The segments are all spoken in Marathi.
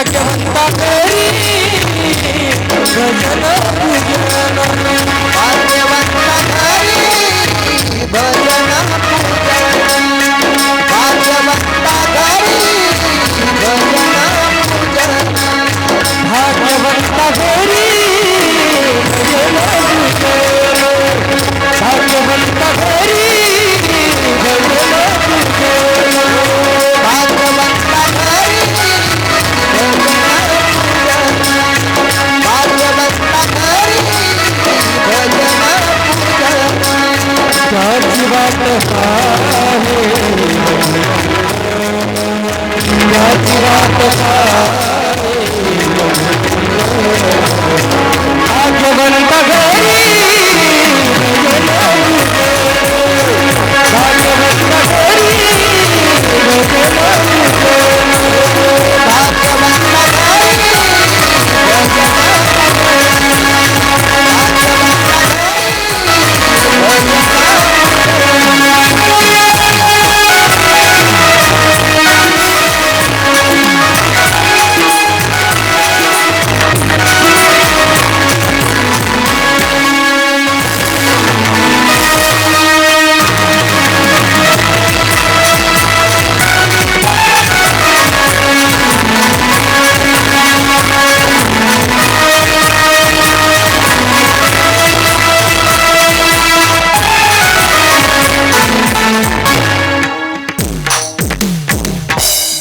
भाग्यवंता घरी भजन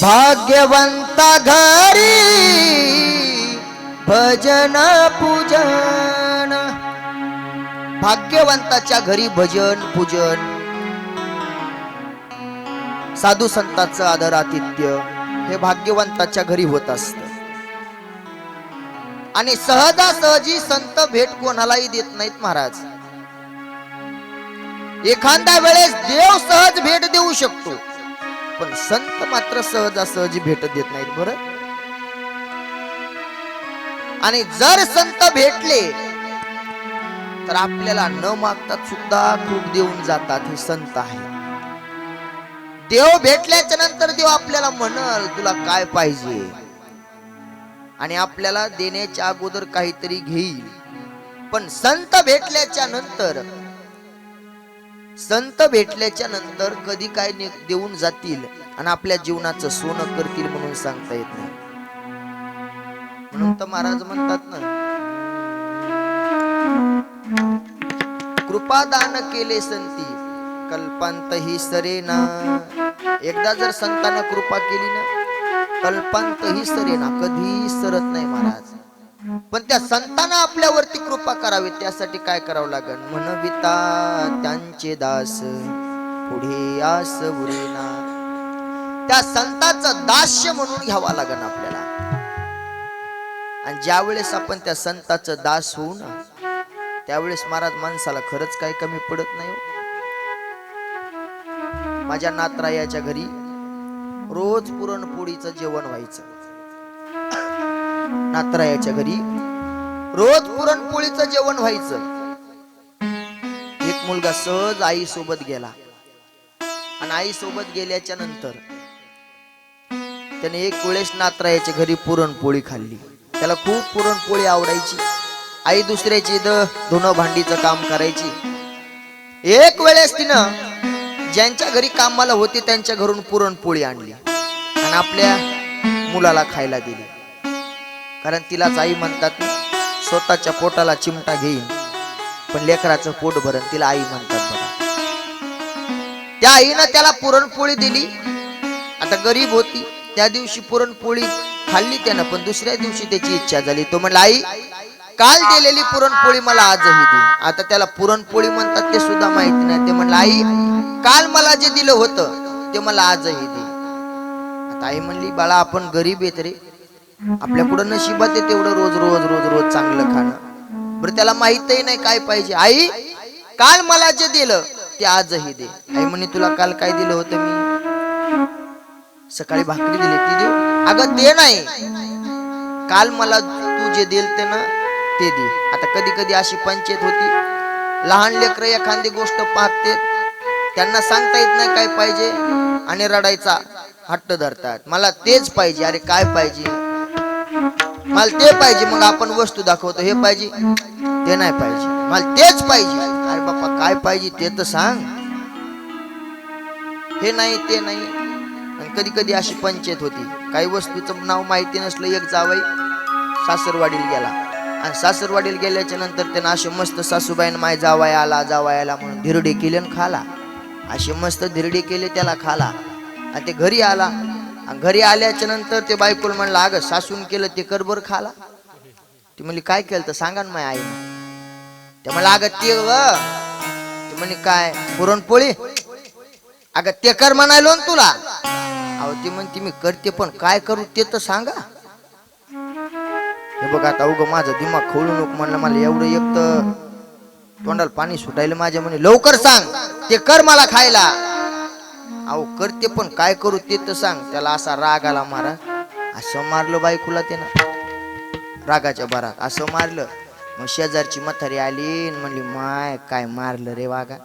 भाग्यवंता घरी भजन पूजन. भाग्यवंताच्या घरी भजन पूजन. साधू संतांचं आदर आतिथ्य हे भाग्यवंताच्या घरी होत असत. आणि सहजासहजी संत भेट कोणालाही देत नाहीत महाराज. एखाद्या वेळेस देव सहज भेट देऊ शकतो. पण संत मात्र सहजासहजी भेट देत नाहीत बर. आणि जर संत भेटले तर आपल्याला न मागतात सुद्धा खूप देऊन जातात हे संत आहे. देव भेटल्याच्या नंतर देव आपल्याला म्हणल तुला काय पाहिजे? आणि आपल्याला देण्याच्या अगोदर काहीतरी घेईल. पण संत भेटल्याच्या नंतर संत भेटल्याच्या नंतर कधी काय देऊन जातील आणि आपल्या जीवनाचं सोनं करतील म्हणून सांगता येत नाही. म्हणून तर महाराज म्हणतात ना कृपादान केले संती कल्पांत ही सरेना एकदा जर संतांना कृपा केली ना कल्पांत ही सरेना कधी सरत नाही महाराज. पण त्या संतांना आपल्यावरती कृपा करावी त्यासाठी काय करावं लागेल म्हणविता त्यांचे दास पुढे आस उरेना. त्या संतांचं दास्य म्हणून घ्यावा लागेल आपल्याला. आणि ज्या वेळेस आपण त्या संताचं दास होऊ ना त्यावेळेस महाराज माणसाला खरंच काही कमी पडत नाही हो. माझ्या नातरायाच्या घरी रोज पुरणपोळीचं जेवण व्हायचं. नातरायाच्या घरी रोज पुरणपोळीचं जेवण व्हायचं. एक मुलगा सहज आई सोबत गेला. आणि आई सोबत गेल्याच्यानंतर त्याने एक वेळेस नात्रायाच्या घरी पुरणपोळी खाल्ली. त्याला खूप पुरणपोळी आवडायची. आई दुसऱ्याची इथं धुणं भांडीचं काम करायची. एक वेळेस तिनं ज्यांच्या घरी कामाला होती त्यांच्या घरून पुरणपोळी आणली. आणि आपल्या मुलाला खायला दिली. कारण तिलाच आई म्हणतात ना स्वतःच्या पोटाला चिमटा घेईन. पण लेकराचं पोट भरण तिला आई म्हणतात बघा. त्या आईनं त्याला पुरणपोळी दिली. आता गरीब होती. त्या दिवशी पुरणपोळी खाल्ली त्यानं पण दुसऱ्या दिवशी त्याची इच्छा झाली. तो म्हणला आई काल दिलेली पुरणपोळी मला आजही दे. आता त्याला पुरणपोळी म्हणतात ते सुद्धा माहिती नाही. ते म्हणलं आई काल मला जे दिलं होतं ते मला आजही दे. आता आई म्हणली बाळा आपण गरीब येत रे. आपल्याकडं नशिबात आहे तेवढं रोज रोज रोज रोज चांगलं खाणं. बरं त्याला माहितही नाही काय पाहिजे. आई काल मला जे दिलं ते आजही दे. आई म्हणे तुला काल काय दिलं होतं मी? सकाळी भाकरी दिली ती देऊ? अगं ते नाही. काल मला तू जे दिल ते ना ते दे. आता कधी कधी अशी पंचायत होती. लहान लेकर एखादी गोष्ट पाहते त्यांना सांगता येत नाही काय पाहिजे आणि रडायचा हट्ट धरतात. मला तेच पाहिजे. अरे काय पाहिजे? मला ते पाहिजे मग आपण वस्तू दाखवतो. हे पाहिजे ते नाही पाहिजे. मला तेच पाहिजे. अरे बाप्पा काय पाहिजे ते तर सांग. हे नाही ते नाही. आणि कधी कधी अशी पंचायत होती. काही वस्तूचं नाव माहिती नसलं एक जावई सासरवाडीला गेला. आणि सासरवाडीला गेल्याच्यानंतर त्यानं असे मस्त सासूबाईन माय जावाय आला जावाय आला म्हणून धिरडे केले आणि खाला. असे मस्त धिरडे केले त्याला खाला. आणि ते घरी आला. घरी आल्याच्यानंतर ते बायकोला म्हणलं अगं सासून केलं ते करबर खाला. ती म्हणली काय केलं तर सांगा ना माय आई. ते म्हणलं अगं ते व. ते म्हणे काय पुरणपोळी? अगं ते कर म्हणायलो ना तुला. अहो ती म्हणते मी करते पण काय करू ते तर सांगा. हे बघ आता उग माझं दिमाग खोलू नको म्हणलं मला एवढं एक तर तोंडाला पाणी सुटायला माझ्या म्हणे लवकर सांग ते कर मला खायला. अहो करते पण काय करू ते तर सांग. त्याला असा राग आला मारा. असं मारलं बायकोला त्यानं. रागाच्या भरात. असं मारलं. मग शेजारची मथारी आली म्हणली माय काय मारलं रे वागा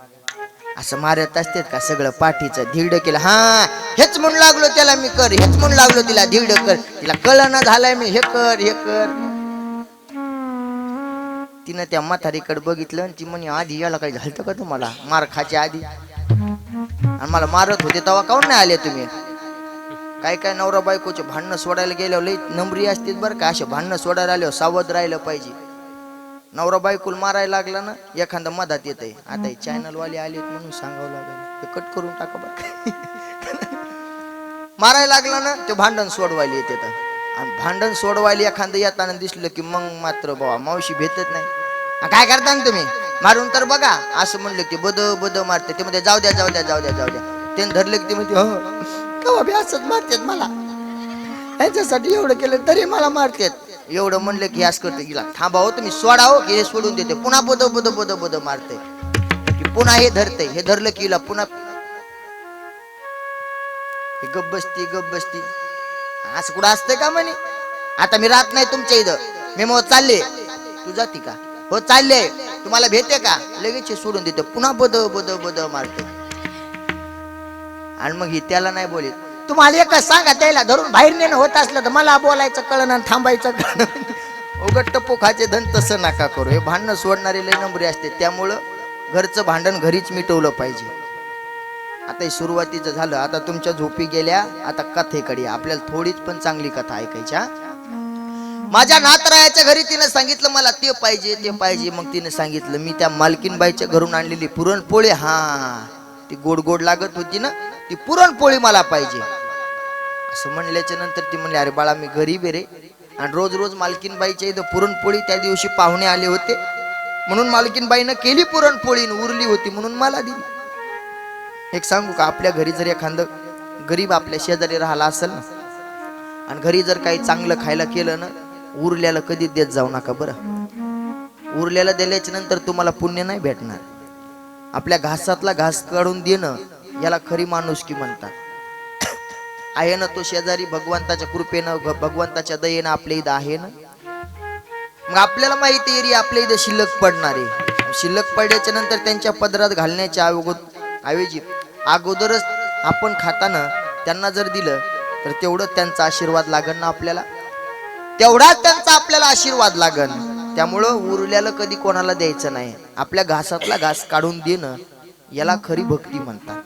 असं मारत असतेत का सगळं पाठीचं? धिरड केलं. हा हेच म्हणू लागलो त्याला मी कर. हेच म्हणू लागलो तिला. धिरड कर. तिला कळना झालाय मी. हे कर हे कर. तिनं त्या म्हातारीकडे बघितलं आणि ती म्हणे आधी याला काही झालं का तुम्हाला? मार खाच्या आधी. आणि मला मारत होते तेव्हा काऊन नाही आले तुम्ही? काय काय नवरा बायकोचे भांडणं सोडायला गेल्यावर लई नंबरी असतील बरं का? असे भांडणं सोडायला आल्यावर सावध राहिलं पाहिजे. नवरा बायकोला मारायला लागला ना एखादा मधात येत आहे आता हे चॅनल वाले आलेत म्हणून सांगावं लागलं. ते कट करून टाका बरं. मारायला लागला ना ते भांडण सोडवायला येते आणि भांडण सोडवायला एखादं येताना दिसलं की मग मात्र बाबा मावशी भेटत नाही. काय करता ना तुम्ही? मारून तर बघा. असं म्हणलं की बद बद मारते. ते मध्ये जाऊ द्या जाऊ द्या जाऊ द्या जाऊ द्या. त्याने धरलं की ते म्हणते हो कवा बी असंच मारतात मला. ह्याच्यासाठी एवढं केलं तरी मला मारतात. एवढं म्हणलं की असं करते. गेला थांबावं तुम्ही सोडा हो की हे सोडून देते. पुन्हा बद बद बद बद मारते. की पुन्हा हे धरते. हे धरलं की हिला पुन्हा गप बसती गप बसती. असं कुठं असतंय का म्हणे? आता मी राहत नाही तुमच्या इथं. मी मग चालले. तू जाती का? हो चालले. तुम्हाला भेटे का? लगेच सोडून देते. पुन्हा बद बद बद मारते. आणि मग ही त्याला नाही बोलित तुम्हाला एकच सांगा त्याला धरून बाहेर नेणं होत असलं तर मला बोलायचं कळण आणि थांबायचं कळण. उघट टप्पू धन तसं नका करू. हे भांडणं सोडणारे लय नंबरी असते. त्यामुळं घरचं भांडण घरीच मिटवलं पाहिजे. आता हे सुरुवातीचं झालं. आता तुमच्या झोपी गेल्या. आता कथेकडे. आपल्याला थोडीच पण चांगली कथा ऐकायच्या माझ्या नातरायाच्या घरी तिने सांगितलं मला ते पाहिजे ते पाहिजे. मग तिने सांगितलं मी त्या मालकीनबाईच्या घरून आणलेली पुरणपोळी. हा ती गोड गोड लागत होती ना ती पुरणपोळी मला पाहिजे. असं म्हणल्याच्या नंतर ती म्हणली अरे बाळा मी गरीब आहे रे. आणि रोज रोज मालकीनबाईच्या इथं पुरणपोळी त्या दिवशी पाहुणे आले होते. म्हणून मालकीनबाईनं केली पुरणपोळी उरली होती म्हणून मला दिली. एक सांगू का आपल्या घरी जर एखादं गरीब आपल्या शेजारी राहिला असेल ना आणि घरी जर काही चांगलं खायला केलं ना उरल्याला कधी देत जाऊ नका बरं. उरल्याला दिल्याच्या नंतर तुम्हाला पुण्य नाही भेटणार. आपल्या घासातला घास काढून देणं याला खरी माणुसकी म्हणतात. आहे ना तो शेजारी भगवंताच्या कृपेनं भगवंताच्या दयेनं आपल्या इथं आहे ना? मग आपल्याला माहिती आहे रे आपल्या इथं शिल्लक पडणार आहे. शिल्लक पडल्याच्या नंतर त्यांच्या पदरात घालण्याच्या अगोदर ऐवजी अगोदरच आपण खाताना त्यांना जर दिलं तर तेवढं त्यांचा आशीर्वाद लागण ना आपल्याला? तेवढाच त्यांचा आपल्याला आशीर्वाद लागन. त्यामुळं उरल्याला कधी कोणाला द्यायचं नाही. आपल्या घासातला घास काढून देणं याला खरी भक्ती म्हणतात.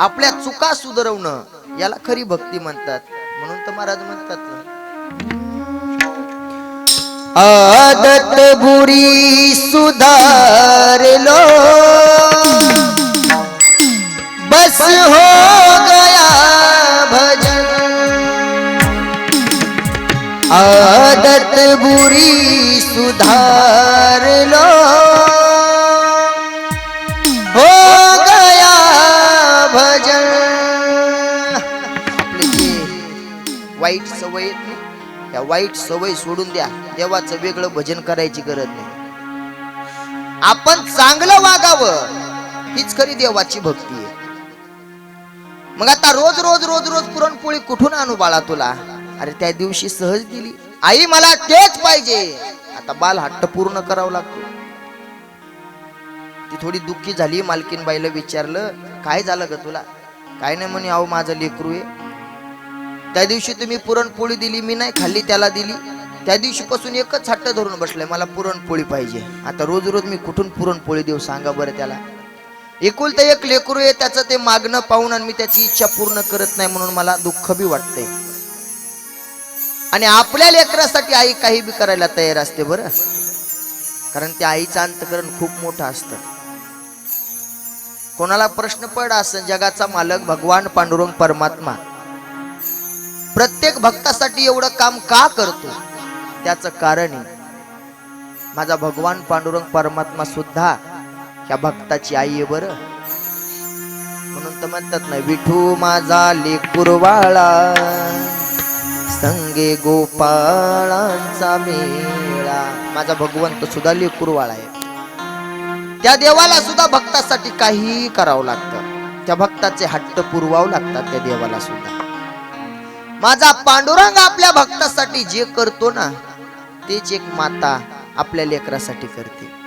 आपल्या चुका सुधरवणं याला खरी भक्ती म्हणतात. म्हणून तर महाराज म्हणतात ना. आदत बुरी सुधार लो बस हो गया आदत बुरी सुधार लो हो गया भजन. वाईट सवय या त्या वाईट सवय सोडून द्या. देवाचं वेगळं भजन करायची गरज नाही. आपण चांगलं वागावं हीच खरी देवाची भक्ती आहे. मग आता रोज रोज रोज रोज पुरणपोळी कुठून आणू बाळा तुला? अरे त्या दिवशी सहज दिली. आई मला तेच पाहिजे. आता बाल हट्ट पूर्ण करावं लागतो. ती थोडी दुःखी झाली मालकीन बाईला विचारलं काय झालं ग तुला? काय नाही म्हणे अहो माझं लेकरू आहे. त्या दिवशी तुम्ही पुरणपोळी दिली मी नाही खाल्ली त्याला दिली. त्या दिवशीपासून एकच हट्ट धरून बसलाय मला पुरणपोळी पाहिजे. आता रोज रोज मी कुठून पुरणपोळी देऊ सांगा बरं त्याला. एकुलता एक लेकरू आहे त्याचं ते मागणं पाहून आणि मी त्याची इच्छा पूर्ण करत नाही म्हणून मला दुःख बी वाटते आणि आपल्या लेकरासाठी आई काही बी करायला तयार असते बरं. कारण त्या आईचं अंतकरण खूप मोठं असतं. कोणाला प्रश्न पड असं जगाचा मालक भगवान पांडुरंग परमात्मा. प्रत्येक भक्तासाठी एवढं काम का करतो? त्याचं कारण आहे माझा भगवान पांडुरंग परमात्मा सुद्धा ह्या भक्ताची आई आहे बरं. म्हणून तर म्हणतात ना विठू माझा लेकुरवाळा संगे गोपाळांचा मेळा. माझा भगवंत सुद्धा लेकुरवाळा आहे. त्या देवाला सुद्धा भक्तासाठी काही करावं लागतं. त्या भक्ताचे हट्ट पुरवावं लागतात त्या देवाला सुद्धा. माझा पांडुरंग आपल्या भक्तासाठी जे करतो ना तेच एक माता आपल्या लेकरासाठी करते.